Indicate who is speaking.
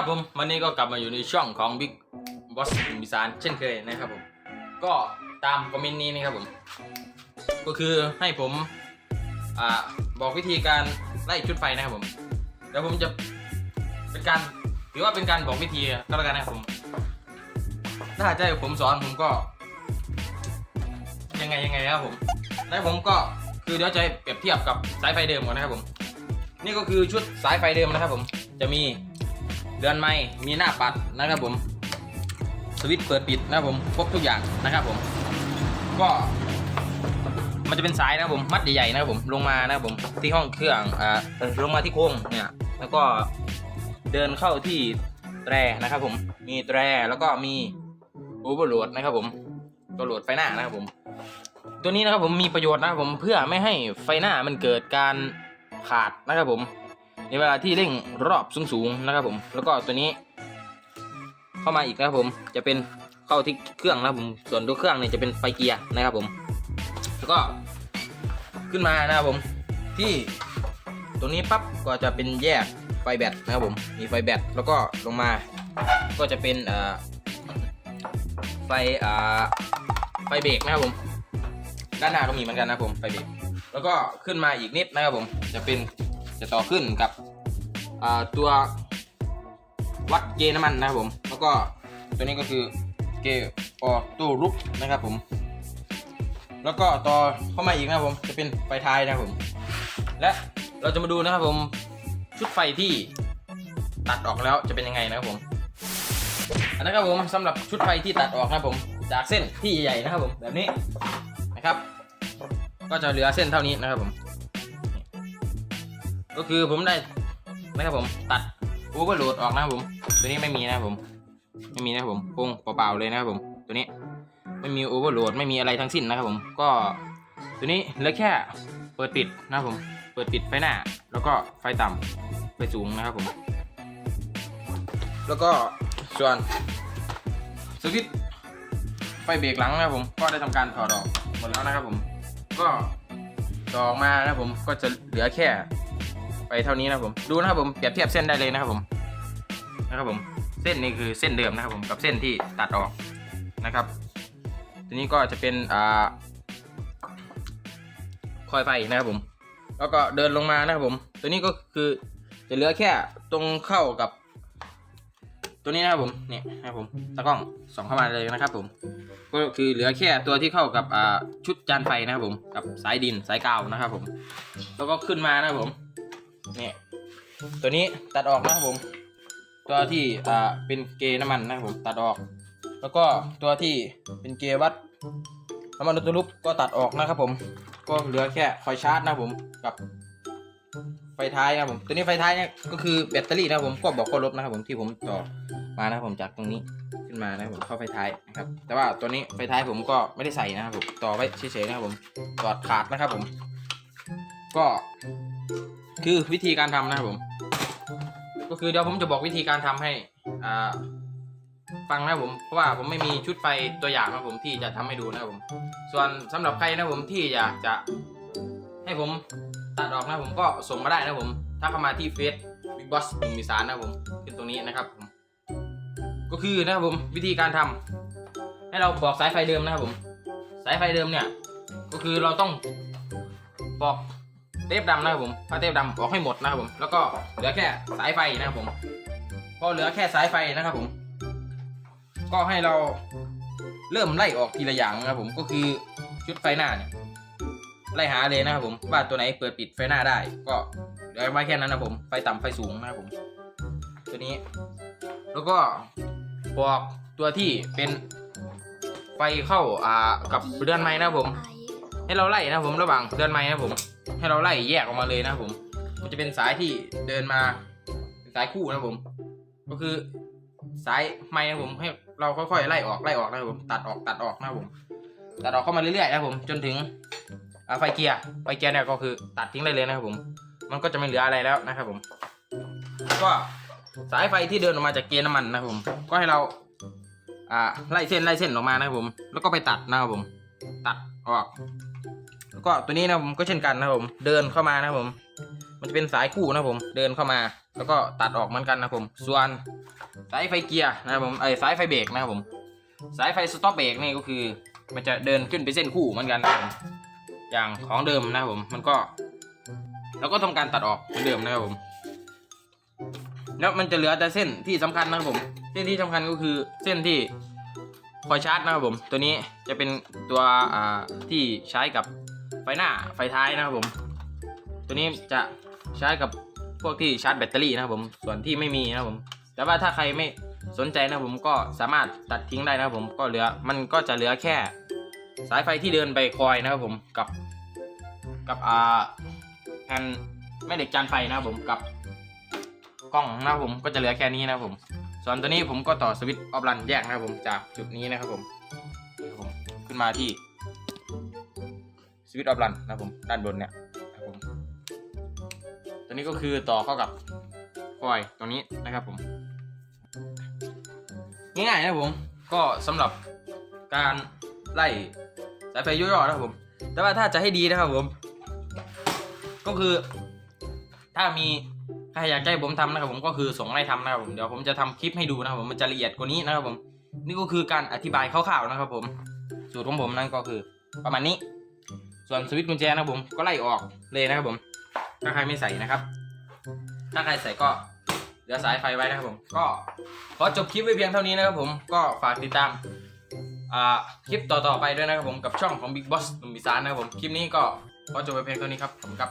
Speaker 1: ครับผมวันนี้ก็กลับมาอยู่ในช่องของ Big Boss มิสานเช่นเคยนะครับผม ก็ตามคอมเมนต์นี้นะครับผม ก็คือให้ผมอ่าบอกวิธีการไล่ชุดไฟนะครับผมเดี๋ยวผมจะเป็นการถือว่าเป็นการบอกวิธีก็แล้วกันนะครับผม ถ้าจะให้ผมสอนผมก็ ยังไงยังไงครับผมแล้วผมก็คือเดี๋ยวจะเปรียบเทียบกับสายไฟเดิมก่อนนะครับผม นี่ก็คือชุดสายไฟเดิมนะครับผมจะมี เรือนไม้มีหน้าปัดนะครับผม สวิตช์เปิดปิดนะครับผมครบทุกอย่างนะครับผม ก็ มันจะเป็นสายนะครับผมมัดใหญ่ๆนะครับผมลงมานะครับผมที่ห้องเครื่องอ่าลงมาที่โค้งเนี่ยแล้วก็เดินเข้าที่แตรนะครับผม มีแตรแล้วก็มีโอเวอร์โหลดนะครับผมตัวโหลดไฟหน้านะครับผม ตัวนี้นะครับผมมีประโยชน์นะครับผมเพื่อไม่ให้ไฟหน้ามันเกิดการขาดนะครับผม ในเวลาที่เร่งรอบสูงๆนะครับผม แล้วก็ตัวนี้ เข้ามาอีกนะครับผม จะเป็นเข้าที่เครื่องนะครับผม ส่วนตัวเครื่องเนี่ยจะเป็นไฟเกียร์นะครับผม แล้วก็ขึ้นมานะครับผม ที่ตรงนี้ปั๊บก็จะเป็นแยกไฟแบตนะครับผม มีไฟแบตแล้วก็ลงมาก็จะเป็นเอ่อไฟอ่าไฟเบรกนะครับผม ด้านหน้าก็มีเหมือนกันนะครับผมไฟเบรกแล้วก็ขึ้นมาอีกนิดนะครับผม จะเป็น จะต่อขึ้นกับตัววัดเกน้ำมันนะครับผม แล้วก็ตัวนี้ก็คือเกณฑ์ออโต้รุปนะครับผม แล้วก็ต่อเข้ามาอีกนะครับผมจะเป็นไฟท้ายนะครับผม และเราจะมาดูนะครับผมชุดไฟที่ตัดออกแล้วจะเป็นยังไงนะครับผมอันนั้นครับผมสำหรับชุดไฟที่ตัดออกนะครับผม จากเส้นที่ใหญ่ๆนะครับผมแบบนี้นะครับ ก็จะเหลือเส้นเท่านี้นะครับผม ก็คือผมได้นะครับผมตัดโอเวอร์โหลดออกนะครับผม ตัวนี้ไม่มีนะครับผม ไม่มีนะครับผมโครงเปล่าๆเลยนะครับผม ตัวนี้ไม่มีโอเวอร์โหลดไม่มีอะไรทั้งสิ้นนะครับผมก็ตัวนี้เหลือแค่เปิดปิดนะครับผม เปิดปิดไฟหน้า แล้วก็ไฟต่ำไฟสูงนะครับผม แล้วก็ส่วนสวิตช์ไฟเบรกหลังนะครับผมก็ได้ทำการถอดออกหมดแล้วนะครับผม ก็ต่อออกมานะครับผมก็จะเหลือแค่ ไปเท่านี้นะครับผมดูนะครับผมเปรียบเทียบเส้นได้เลยนะครับผมนะครับผมเส้นนี้คือเส้นเดิมนะครับผมกับเส้นที่ตัดออกนะครับ ทีนี้ก็จะเป็นอ่าคอยไฟนะครับผม แล้วก็เดินลงมานะครับผม ตัวนี้ก็คือจะเหลือแค่ตรงเข้ากับ ตัวนี้นะครับผมเนี่ยนะครับผมตะกล้องส่องเข้ามาเลยนะครับผม ก็คือเหลือแค่ตัวที่เข้ากับอ่าชุดจานไฟนะครับผม กับสายดินสายกาวนะครับผม แล้วก็ขึ้นมานะครับผม เนี่ยตัวนี้ตัดออกนะครับผม ตัวที่อ่าเป็นเกยร์น้ำมันนะครับผมตัดออก แล้วก็ตัวที่เป็นเกยร์วัดน้ำมันรถตุลุกก็ตัดออกนะครับผม ก็เหลือแค่คอยชาร์จนะครับผมกับไฟท้ายนะครับผม ตัวนี้ไฟท้ายเนี่ยก็คือแบตเตอรี่นะครับผมก็บอกก็ลบนะครับผมที่ผมต่อมานะครับผมจากตรงนี้ขึ้นมานะครับผมเข้าไฟท้ายนะครับ แต่ว่าตัวนี้ไฟท้ายผมก็ไม่ได้ใส่นะครับผมต่อไว้เฉยๆนะครับผมตอดขาดนะครับผม ก็ คือวิธีการทำนะครับผม ก็คือเดี๋ยวผมจะบอกวิธีการทำให้อ่าฟังนะครับผม เพราะว่าผมไม่มีชุดไฟตัวอย่างนะครับผมที่จะทำให้ดูนะครับผม ส่วนสำหรับใครนะครับผมที่อยากจะให้ผมตัดออกนะผมก็ส่งมาได้นะผมถ้าเข้ามาที่เฟซบิ๊กบอสหนึ่งมีสารนะครับผมขึ้นตรงนี้นะครับผมก็คือนะครับผมวิธีการทำให้เราบอกสายไฟเดิมนะครับผม สายไฟเดิมเนี่ย ก็คือเราต้องบอก เทปดำนะครับผมถ้าเทปดำบอกให้หมดนะครับผม แล้วก็เหลือแค่สายไฟนะครับผมพอเหลือแค่สายไฟนะครับผม ก็ให้เราเริ่มไล่ออกทีละอย่างนะครับผม ก็คือชุดไฟหน้าเนี่ย ไล่หาเลยนะครับผม ว่าตัวไหนเปิดปิดไฟหน้าได้ ก็เดี๋ยวไว้แค่นั้นนะผม ไฟต่ำไฟสูงนะครับผม ตัวนี้ แล้วก็บอกตัวที่เป็นไฟเข้าอ่ากับเรือนไม้นะครับผม ให้เราไล่นะครับผมระหว่างเรือนไม้นะครับผม ให้เราไล่แยกออกมาเลยนะผม มันจะเป็นสายที่เดินมาสายคู่นะผม ก็คือสายไม้นะผมให้เราค่อยๆไล่ออกไล่ออกนะผมตัดออกตัดออกนะผมตัดออกเข้ามาเรื่อยๆนะผมจนถึงไฟเกียร์ไฟเกียร์เนี่ยก็คือตัดทิ้งได้เลยนะครับผม มันก็จะไม่เหลืออะไรแล้วนะครับผม ก็สายไฟที่เดินออกมาจากเกียร์น้ำมันนะครับผม ก็ให้เราอ่าไล่เส้นไล่เส้นออกมานะครับผม แล้วก็ไปตัดนะครับผม ตัดออก แล้วก็ตัวนี้นะผมก็เช่นกันนะผม เดินเข้ามานะผม มันจะเป็นสายคู่นะผม เดินเข้ามา แล้วก็ตัดออกเหมือนกันนะผม ส่วนสายไฟเกียร์นะครับผมไอ้สายไฟเบรกนะครับผม สายไฟสต็อปเบรกนี่ก็คือ มันจะเดินขึ้นเป็นเส้นคู่เหมือนกันนะผมอย่างของเดิมนะครับผม มันก็ แล้วก็ทำการตัดออกเหมือนเดิมนะครับผม แล้วมันจะเหลือแต่เส้นที่สำคัญนะครับผม เส้นที่สำคัญก็คือเส้นที่คอยชาร์จนะครับผม ตัวนี้จะเป็นตัวที่ใช้กับ หน้าไฟท้ายนะครับผม ตัวนี้จะใช้กับพวกที่ชาร์จแบตเตอรี่นะครับผม ส่วนที่ไม่มีนะครับผม แต่ว่าถ้าใครไม่สนใจนะครับผมก็สามารถตัดทิ้งได้นะครับผมก็เหลือมันก็จะเหลือแค่ สายไฟที่เดินไปคอยนะครับผมกับ กับอ่าแผ่นแม่เหล็กจานไฟนะครับผมกับกล้องนะครับผมก็จะเหลือแค่นี้นะครับผม ส่วนตัวนี้ผมก็ต่อสวิตช์ออฟรันแยกนะครับผมจากจุดนี้นะครับผมนี่ครับผมขึ้นมาที่ สวิตช์ออฟรันนะครับผมด้านบนเนี่ยนะครับผมตัวนี้ก็คือต่อเข้ากับคอยตรงนี้นะครับผม ง่ายๆนะครับผมก็สำหรับการไล่สายไฟย่อยๆนะครับผม แต่ว่าถ้าจะให้ดีนะครับผม ก็คือ ถ้ามีใครอยากให้ผมทำนะครับผมก็คือส่งให้ทำนะครับผมเดี๋ยวผมจะทำคลิปให้ดูนะครับผมมันจะละเอียดกว่านี้นะครับผม นี่ก็คือการอธิบายคร่าวๆนะครับผม สูตรของผมนั่นก็คือประมาณนี้ ส่วนสวิตช์กุญแจนะครับผมก็ไล่ออกเลยนะครับผม ถ้าใครไม่ใส่นะครับ ถ้าใครใส่ก็เหลือสายไฟไว้นะครับผม ก็ขอจบคลิปไว้เพียงเท่านี้นะครับผมก็ฝากติดตามคลิปต่อๆไปด้วยนะครับผมกับช่องของ Big Boss หนุ่มอีสานนะครับผม คลิปนี้ก็ขอจบไปเพียงเท่านี้ครับผมครับ